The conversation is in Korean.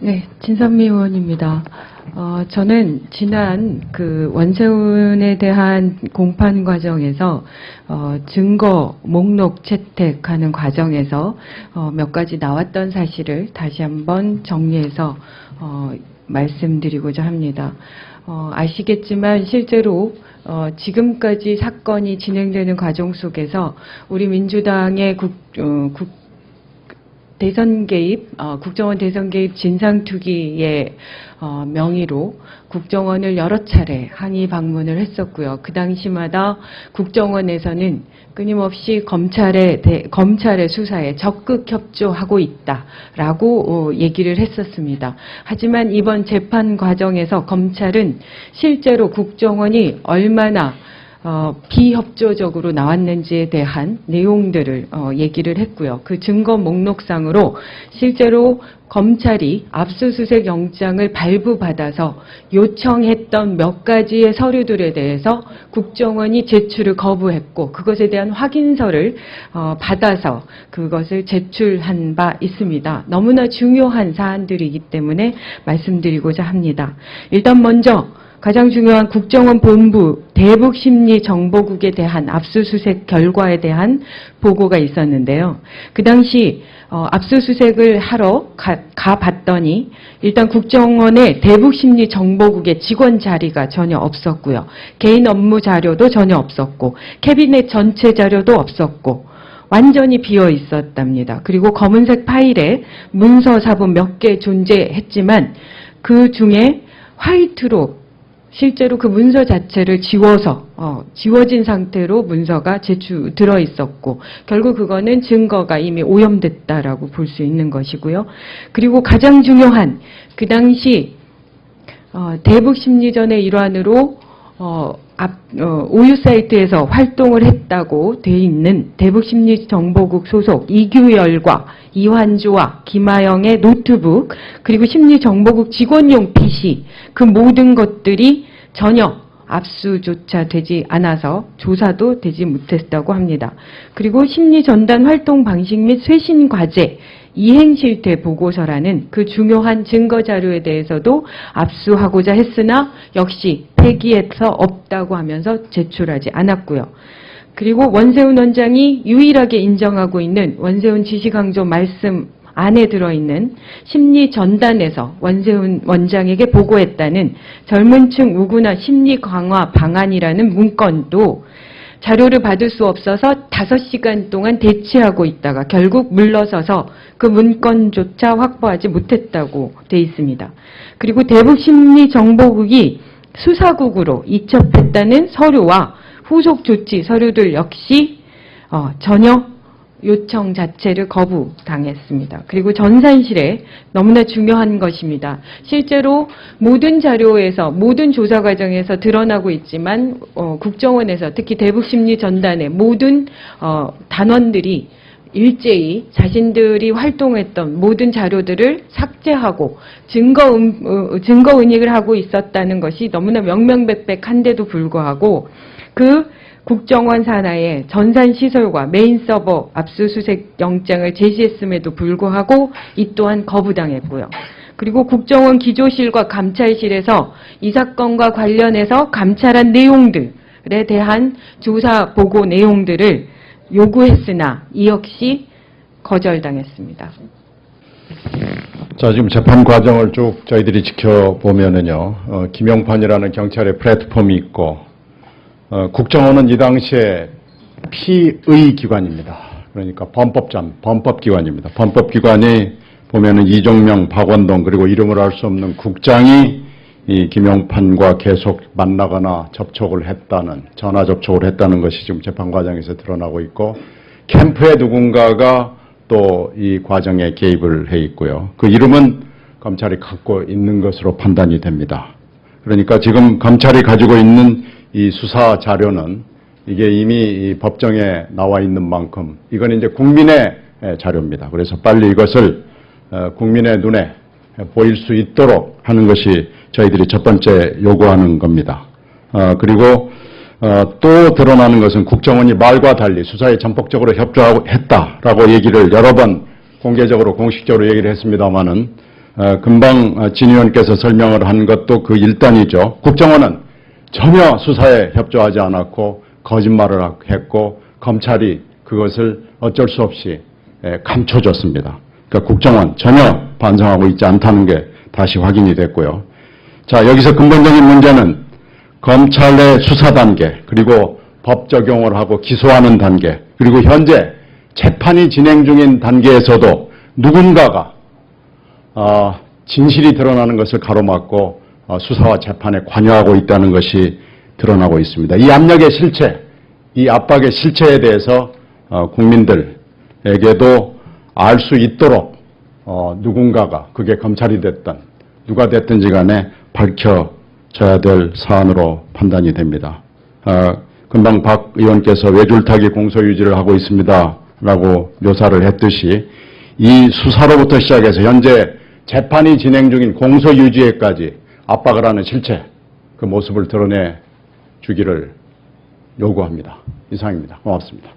네, 진선미 의원입니다. 어, 저는 지난 그 원세훈에 대한 공판 과정에서 어, 증거 목록 채택하는 과정에서 어, 몇 가지 나왔던 사실을 다시 한번 정리해서 어, 말씀드리고자 합니다. 어, 아시겠지만 실제로 어, 지금까지 사건이 진행되는 과정 속에서 우리 민주당의 국, 어, 국 대선 개입, 어, 국정원 대선 개입 진상 투기의 어, 명의로 국정원을 여러 차례 항의 방문을 했었고요. 그 당시마다 국정원에서는 끊임없이 검찰의 대- 검찰의 수사에 적극 협조하고 있다라고 어, 얘기를 했었습니다. 하지만 이번 재판 과정에서 검찰은 실제로 국정원이 얼마나 어, 비협조적으로 나왔는지에 대한 내용들을 어, 얘기를 했고요. 그 증거 목록상으로 실제로 검찰이 압수수색 영장을 발부받아서 요청했던 몇 가지의 서류들에 대해서 국정원이 제출을 거부했고 그것에 대한 확인서를 어, 받아서 그것을 제출한 바 있습니다. 너무나 중요한 사안들이기 때문에 말씀드리고자 합니다. 일단 먼저 가장 중요한 국정원 본부 대북심리정보국에 대한 압수수색 결과에 대한 보고가 있었는데요. 그 당시 어, 압수수색을 하러 가, 가봤더니 일단 국정원의 대북심리정보국의 직원 자리가 전혀 없었고요. 개인 업무 자료도 전혀 없었고 캐비넷 전체 자료도 없었고 완전히 비어 있었답니다. 그리고 검은색 파일에 문서 사본 몇 개 존재했지만 그 중에 화이트로 실제로 그 문서 자체를 지워서 어, 지워진 상태로 문서가 제출 들어 있었고 결국 그거는 증거가 이미 오염됐다라고 볼 수 있는 것이고요. 그리고 가장 중요한 그 당시 어, 대북 심리전의 일환으로 어, 앞, 어, 오유 사이트에서 활동을 했다고 돼 있는 대북심리정보국 소속 이규열과 이환주와 김하영의 노트북 그리고 심리정보국 직원용 PC 그 모든 것들이 전혀 압수조차 되지 않아서 조사도 되지 못했다고 합니다. 그리고 심리전단 활동 방식 및 쇄신 과제 이행 실태 보고서라는 그 중요한 증거 자료에 대해서도 압수하고자 했으나 역시 폐기해서 없다고 하면서 제출하지 않았고요. 그리고 원세훈 원장이 유일하게 인정하고 있는 원세훈 지시강조 말씀 안에 들어있는 심리 전단에서 원세훈 원장에게 보고했다는 젊은 층 우구나 심리 강화 방안이라는 문건도 자료를 받을 수 없어서 5시간 동안 대치하고 있다가 결국 물러서서 그 문건조차 확보하지 못했다고 돼 있습니다. 그리고 대북심리정보국이 수사국으로 이첩했다는 서류와 후속 조치 서류들 역시 어, 전혀 요청 자체를 거부당했습니다. 그리고 전산실에 너무나 중요한 것입니다. 실제로 모든 자료에서 모든 조사 과정에서 드러나고 있지만 어, 국정원에서 특히 대북심리 전단의 모든 어, 단원들이 일제히 자신들이 활동했던 모든 자료들을 삭제하고 증거, 음, 어, 증거 은닉을 하고 있었다는 것이 너무나 명명백백한데도 불구하고 그 국정원 산하의 전산 시설과 메인 서버 압수수색 영장을 제시했음에도 불구하고 이 또한 거부당했고요. 그리고 국정원 기조실과 감찰실에서 이 사건과 관련해서 감찰한 내용들에 대한 조사 보고 내용들을 요구했으나 이 역시 거절당했습니다. 자, 지금 재판 과정을 쭉 저희들이 지켜보면은요, 어, 김용판이라는 경찰의 플랫폼이 있고, 어, 국정원은 이 당시에 피의 기관입니다. 그러니까 범법전, 범법기관입니다. 범법기관이 보면은 이종명, 박원동, 그리고 이름을 알 수 없는 국장이 이 김용판과 계속 만나거나 접촉을 했다는, 전화 접촉을 했다는 것이 지금 재판 과정에서 드러나고 있고, 캠프의 누군가가 또 이 과정에 개입을 해 있고요. 그 이름은 검찰이 갖고 있는 것으로 판단이 됩니다. 그러니까 지금 검찰이 가지고 있는 이 수사 자료는 이게 이미 이 법정에 나와 있는 만큼 이건 이제 국민의 에, 자료입니다. 그래서 빨리 이것을 어, 국민의 눈에 보일 수 있도록 하는 것이 저희들이 첫 번째 요구하는 겁니다. 어, 그리고 어, 또 드러나는 것은 국정원이 말과 달리 수사에 전폭적으로 협조하고 했다라고 얘기를 여러 번 공개적으로 공식적으로 얘기를 했습니다마는 어, 금방 어, 진 의원께서 설명을 한 것도 그 일단이죠. 국정원은 전혀 수사에 협조하지 않았고 거짓말을 했고 검찰이 그것을 어쩔 수 없이 예, 감춰줬습니다. 그러니까 국정원 전혀 반성하고 있지 않다는 게 다시 확인이 됐고요. 자, 여기서 근본적인 문제는 검찰 내 수사 단계, 그리고 법 적용을 하고 기소하는 단계, 그리고 현재 재판이 진행 중인 단계에서도 누군가가 어, 진실이 드러나는 것을 가로막고 어, 수사와 재판에 관여하고 있다는 것이 드러나고 있습니다. 이 압력의 실체, 이 압박의 실체에 대해서 어, 국민들에게도 알 수 있도록 어, 누군가가 그게 검찰이 됐든 누가 됐든지 간에 밝혀져야 될 사안으로 판단이 됩니다. 어, 금방 박 의원께서 외줄타기 공소유지를 하고 있습니다 라고 묘사를 했듯이 이 수사로부터 시작해서 현재 재판이 진행 중인 공소유지에까지 압박을 하는 실체 그 모습을 드러내 주기를 요구합니다. 이상입니다. 고맙습니다.